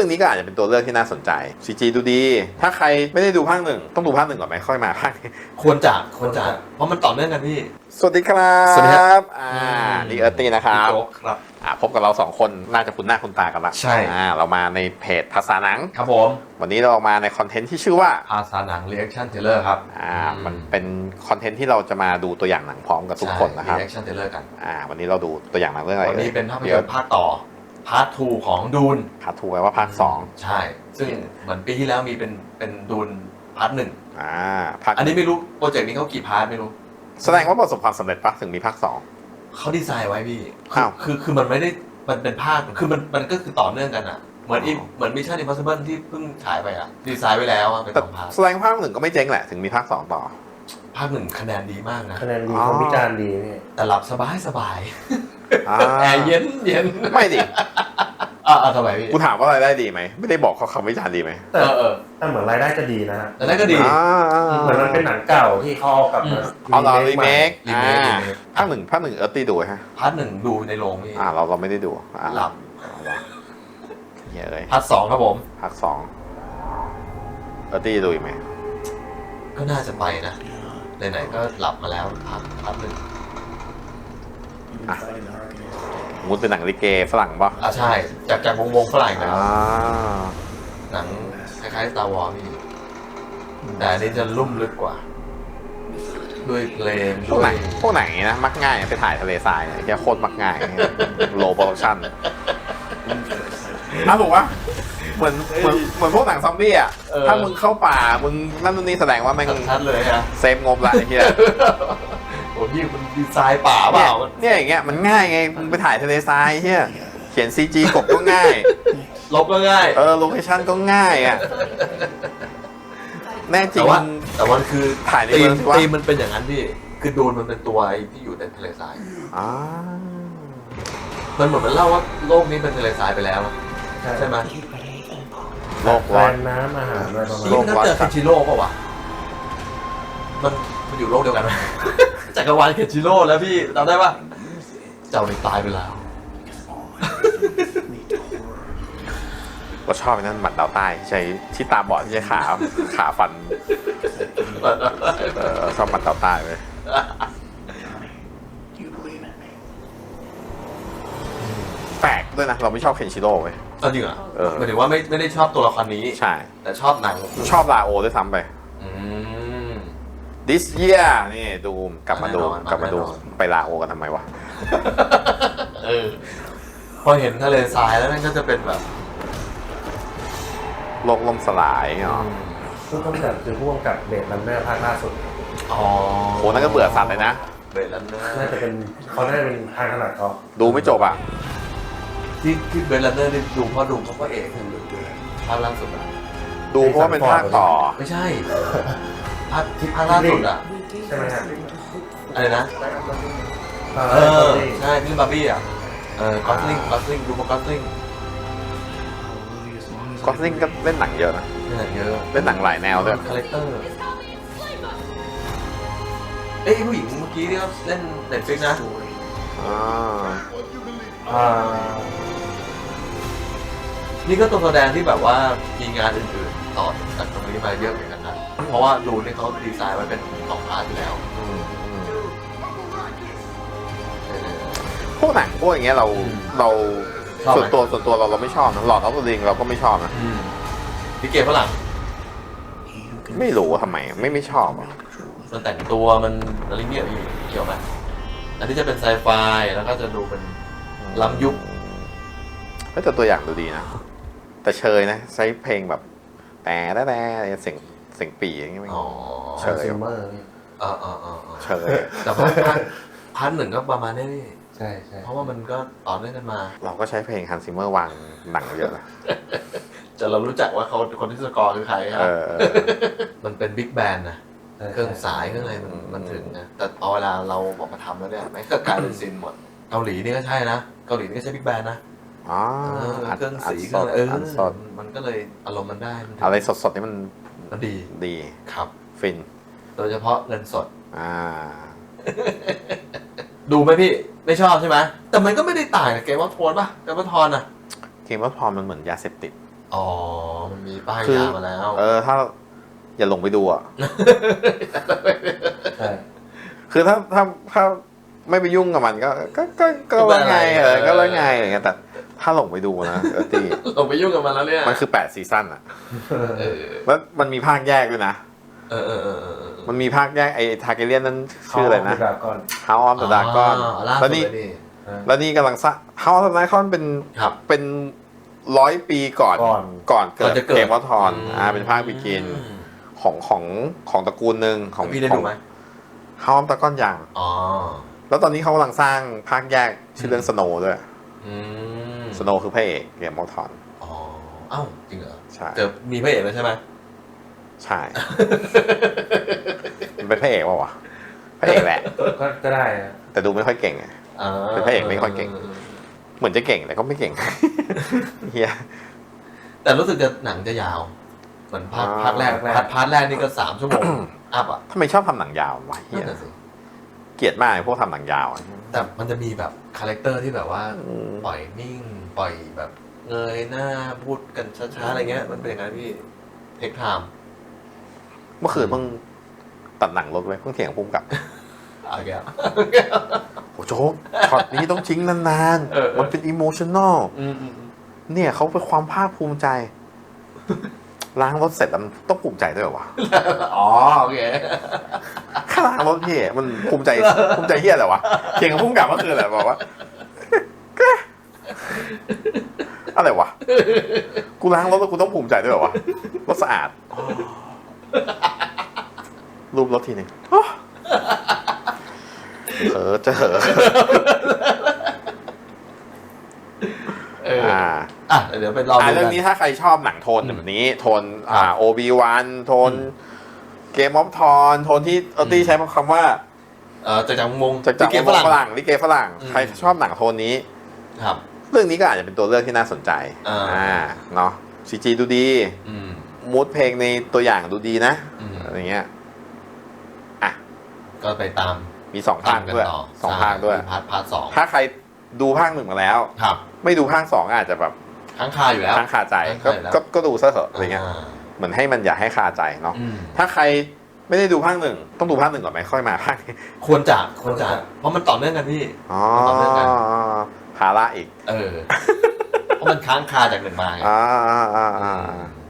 รื่องนี้ก็อาจจะเป็นตัวเลือกที่น่าสนใจ CG ดูดี ถ้าใครไม่ได้ดูภาคหนึ่งต้องดูภาคหนึ่งก่อนไหมค่อยมาภาคนี้ควรจะควรจะเพราะมันต่อเนื่องกันพี่ สวัสดีครับสวัสดีครับอ่าดีเอิร์ตี้นะครับพี่โจ๊กครับอ่าพบกับเราสองคนน่าจะคุ้นหน้าคุ้นตากันละใช่อ่าเรามาในเพจภาษาหนังครับผม วันนี้เรามาในคอนเทนต์ที่ชื่อว่าภาษาหนัง reaction trailer ครับอ่ามันเป็นคอนเทนต์ที่เราจะมาดูตัวอย่างหนังพร้อมกับทุกคนนะครับใช่ reaction trailer กันอ่าวันนี้เราดูตัวอย่างหนังเรื่องอะไรวันนี้เป็นภาพยดี๋วนตร์ภาคต่อ พาร์ท2ของดูนพาร์ททูแปลว่าภาคสองใช่ ซึ่งเหมือนปีที่แล้วมีเป็นเป็นดูนพาร์ทหนึ่งอ่าภาคอันนี้ไม่รู้โปรเจกต์นี้เขากี่พาร์ทไม่รู้ แสดงว่าประสบความสำเร็จปะถึงมีภาคสอง เขาดีไซน์ไว้พี่อ้าว คือคือมันไม่ได้มันเป็นภาคคือมันมันก็คือต่อเนื่องกันอะ เหมือนอีอ๋อเหมือนมิชชั่นอิมพอสิเบิลที่เพิ่งฉายไปอะ ดีไซน์ไว้แล้วอะเป็นแต่สองพาร์ทแสดงภาคหนึ่งก็ไม่เจ๊งแหละถึงมีภาคสองต่อ ภาคหนึ่งคะแนนดีมากนะ คะแนนดีอ๋อคนพิจารณ์ดีนี่แต่หลับสบายสบาย อ่าแอร์เย็นเย็นไม่ดิอ่าอ่าทำไมพี่กูถามว่ารายได้ดีไหมไม่ได้บอกเขาคำวิจารณ์ดีไหมแต่เออเออแต่เหมือนรายได้จะดีนะฮะแต่นั่นก็ดี อ่าเหมือนมันเป็นหนังเก่าที่เขาเอากลับมาเอาเรารีเมครีอ่าเมครีเมค ภาคหนึ่งภาคหนึ่งเออร์ตี้ดูฮะพาร์ทหนึ่งดูในโรงพี่อ่าเราเราไม่ได้ดูอ่าหลับเหี้ยเอ้ยพาร์ทสองครับผม ภาคสองเออร์ตี้ดูอีกไหมก็น่าจะไปนะไหนๆก็หลับมาแล้วพาร์ทพาร์ทหนึ่ง มุดเป็นหนังลิเกฝรั่งปะอ่าใช่ จากจากวงวงฝรั่งนะอ่าหนังคล้ายๆ Star Wars พี่แต่อันนี้จะลุ่มลึกกว่า ด้วยเพลงพวกด้ไหวนยพวกไหนนะมักง่ายไปถ่ายทะเลทรายเนี่ยแค่โคตรมักง่ายโลโปรดักชั่นอ้าวถูกปะเหมือนเหมือนเหมือนพวกหนังซอมบี้อะเออถ้ามึงเข้าป่ามึงนั่นนู่นนี่แสดงว่าแม่งชัดๆเลยนะเซฟงบละไอ้เหี้ย โอ้ยมันดีไซน์ป่าเปล่ามันเนี่ยอย่างเงี้ยมันง่ายไงมึงไปถ่ายทะเลทรายเหี้ยเขียนซีจีกบก็ง่าย ลบก็ง่าย เออโลเคชั่นก็ง่ายอะแน่จริแต่งว่าแต่ว่าคือถ่ายในธีเมืมองสิวะธีมมันเป็นอย่างนั้นพี่คือดูนมันเป็นตัวไอ้ที่อยู่ในทะเลทราย อ่ามันเหมือนมันเล่าว่าโลกนี้เป็นทะเลทรายไปแล้วอะใช่ไหมโลกแฟร้อนนน้ำอาหารอะไรประมาณนี่นี้มันน่าเจอเคนชิโร่ป่าวะมันมันอยู่โลกเดียวกันไหม จักรวาลเคนชิโร่แล้วพี่จำได้ปะเจ้านี่ตายไปแล้ว เราชอบไอ้นั่นหมัดดาวใต้ใช้ที่ตาบอดที่ใช้ขา ขาฟันเออชอบหมัดดาวใต้เลยแปลกด้วยนะ เราไม่ชอบเคนชิโร่เว้ย เอาจริงเหรอเออ หมายถึงว่าไม่ไม่ได้ชอบตัวละครนี้ ใช่ แต่ชอบหนังชอบลาโอด้วยซ้ำไป อืม this year นี่ดูกลับมาดูแน่นอนกลับมาดูแน่นอน ไปลาโอกันทำไมวะ เออพอเห็นทะเลทรายแล้วนั่นก็จะเป็นแบบโลกล่มสลายเนาะผู้กำกับคือผู้กำกับเบสลันเนอร์ภาคล่าสุด อ๋อโหนั่นก็เบื่อสัตว์เลยนะ เบรดลันเนอร์น่าจะเป็นเขาน่าจะเป็นทางถนัดเขาดูไม่จบอะ ที่ที่เบรดลันเนอร์นี่ดูเพราะดูเพราะพระเอกคือภาคล่าสุดอะดูเพราะว่าเป็นภาคต่อ ไม่ใช่ ภาคที่ภาคล่าสุดอะใช่ไหมฮะอะไรนะ เอเอออใช่ที่บาร์บี้อะเออกอสลิงกอสลิงดูเพราะกอสลิงก็ซิงก็เล่นหนังเยอะนะเนี่ยเยอะเล่นหนังหลายแนวด้วยคาแรคเตอร์เอ้ยผู้หญิงเมื่อกี้ที่เขาเล่นเน็ตฟลิกนะอ่าอ่านี่ก็ตัวแสดงที่แบบว่ามีงานอื่นๆต่อจากตรงนี้มาเยอะ เหมือนกันนะเพราะว่ารูนี่เขาดีไซน์ไว้เป็นสองพาร์ทอยู่แล้วอืมอืมเออพวกหนังพวกอย่างเงี้ยเราอืมเราชอบไหม ส่วนตัวส่วนตัวเราเราไม่ชอบนะหลอดออฟดิงเราก็ไม่ชอบนะอืมพี่เกมฝรั่งไม่รู้ว่าทำไมไม่ไม่ชอบอะมันแต่งตัวมันอะไรเงี้ยอยู่เกี่ยวไหมอันนี้จะเป็นไซไฟแล้วก็จะดูเป็นล้ำยุคเฮ้ยแต่ตัวอย่างดูดีนะ แต่เชยนะ ใช้เพลงแบบแต่แต่แต่เสียง เสียงปีอย่างเงี้ยไม่อ๋อเชชายซิมเมอร์อ่าอ่าอ่าอ่าเชยแต่ว่าพาร์ทพาร์ทหนึ่งก็ประมาณนี้พี่ใช่ใช่เพราะว่ามันก็ต่อเนื่องกันมา เราก็ใช้เพลงฮันซิเมอร์วางหนังเยอะนะจะเรารู้จักว่าเขาคนที่สกอร์คือใครครัเอบอเออมันเป็นบิ๊กแบนนะใช่เครื่องสายเครื่องอะไรมันอืมมันถึงนะแต่พอเวลาเราบอกมาทำแล้วเนี่ยไม่ก็กลายเป็นซินหมดเกาหลีนี่ก็ใช่นะเกาหลีนี่ก็ใช้บิ๊กแบนนะอ๋อเอออัดเครื่องอัดสีสเครื่องดอะไรเอออัดสดมันก็เลยอารมณ์มันได้มันถึงอะไรสดๆนี่มัน มันดีดีครับ ฟิน โดยเฉพาะเงินสด อ่า ดูไหมพี่ไม่ชอบใช่ไหมแต่มันก็ไม่ได้ต่างกับเกมวัตทอนป่ะเกมวัตทอนอะเกมว่าพอมันเหมือนยาเสพติด อ๋อ มันมีป้ายคือยามาแล้ว เออ ถ้าอย่าลงไปดูอะใช่คือถ้าถ้าถ้าไม่ไปยุ่งกับมันก็ ก็ก็ก็แล้วไงเออก็แล้วไงอะไรเงี้ยแต่ ถ้าลงไปดูนะเออตีลงไปยุ่งกับมันแล้วเนี่ยมันคือแปดซีซั่นอะเออแล้วมันมีภาคแยกด้วยนะเออเออเออเออเออ มันมีภาคแยกไอ้ทาเกเลียนนั้นชื่ออะไรนะดราก้อน House of the Dragon อ๋อล่าแล้วสุดนี่ เลยนี่ แล้วนี่กำลังสร้าง House of the Dragon เป็นครับเป็นร้อยปีก่อนก่อน ก่อนเกิก่อดนจะเกิด เกมวอทอนอืมอ่าเป็นภาคบิกินของของของตระกูลหนึ่งของพี่ได้ขอดูง ไหม House of the Dragon อย่าง อ๋อ แล้วตอนนี้เขากำลังสร้างภาคแยกชื่อเรื่องสโนด้วย อืม สโนคือพระเอกเกมวอทอนอ๋อเอ้าจริงเหรอใช่เจอมีพระเอกแล้วใช่ไหมใช่มันเป็นพระเอกป่าวะพระเอกแหละก็ก็ได้นะแต่ดูไม่ค่อยเก่งไง อ่าเป็นพระเอกไม่ค่อยเก่ง เหมือนจะเก่งแต่ก็ไม่เก่ง เฮีย แต่รู้สึกจะหนังจะยาว เหมือนภาคอ่าภาคแรกพาร์ทพาร์ทแรกนี่ก็สามชั่วโมง อัพอะทำไมชอบทำหนังยาววะเฮีนั่ยนน่ะสิเกลียดมากไอ้พวกทำหนังยาวอะแต่มันจะมีแบบคาแรคเตอร์ที่แบบว่า อืมปล่อยนิ่งปล่อยแบบเงยหน้าพูดกันช้าๆอะไรเงี้ย มันเป็นอย่างนั้นพี่เทคไทม์เมื่อคืนเพิ่งตัดหนังรถไว้เพิ่งเถียงกับพุ่มกับเอาแกวโอ้โจ๊กช็อตนี้ต้องทิ้งนานเออเออๆมันเป็นอิโมชัน a ลอืมอืมอืมเนี่ยเขาเป็นความภาคภูมิใจ ล้างรถเสร็จแล้วมันต้องภูมิใจด้วยเหรอวะอ๋อโอเคแค่ล้างรถเฮียมันภูมิใจภูมิใจเฮียอะไรวะเถียงกับพุ่มกับเมื่อคืนแหละบอกว่า อะไรวะ กูล้างรถแล้วกูต้องภูมิใจด้วยเหรอวะ รถสะอาดรูปรถทีหนึ่งเออเจอเอออ่า อะเดี๋ยวไปลองอ่าดูเรื่องกันนี้ถ้าใครชอบหนังโทนแบบนี้ โทนอ่าโอบีวันโทน เกมออฟทอนโทนที่เออตี้ใช้คำว่าเออจากจากมุมจากจากลิเกฝฝรั่งรั่งลิเกฝรั่ง อืม ใครชอบหนังโทนนี้ ครับ เรื่องนี้ก็อาจจะเป็นตัวเลือกที่น่าสนใจอ่าเนาะซีจีดูดีอืม มูดเพลงในตัวอย่างดูดีนะอืม อะไรเงี้ยอะก็ไปตามมีสองภาคตมกันด้วยต่อสองภาคด้วยมีพาร์ทพาร์ทสองถ้าใครดูภาคหนึ่งมาแล้ว ครับไม่ดูภาคสองอาจจะแบบค้างคาอยู่แล้ว ค้างคาใจค้างก็คาอยู่แล้ว ก็ก็ดูซะเถอะอะไรเงี้ยาเหมือนให้มันอย่าให้คาใจเนาะ อืมถ้าใคร ไม่ได้ดูภาคหนึ่งต้องดูภาคหนึ่งก่อนไหมค่อยมาภาคนี้ควรจะควรจะเพราะมันต่อเนื่องกันพี่ อ๋อต่อเนื่องกัน ภาระอีก เออเพราะมันค้างคาจากหนึ่งมาไงอ่าอ่าอ่าอ่าอืม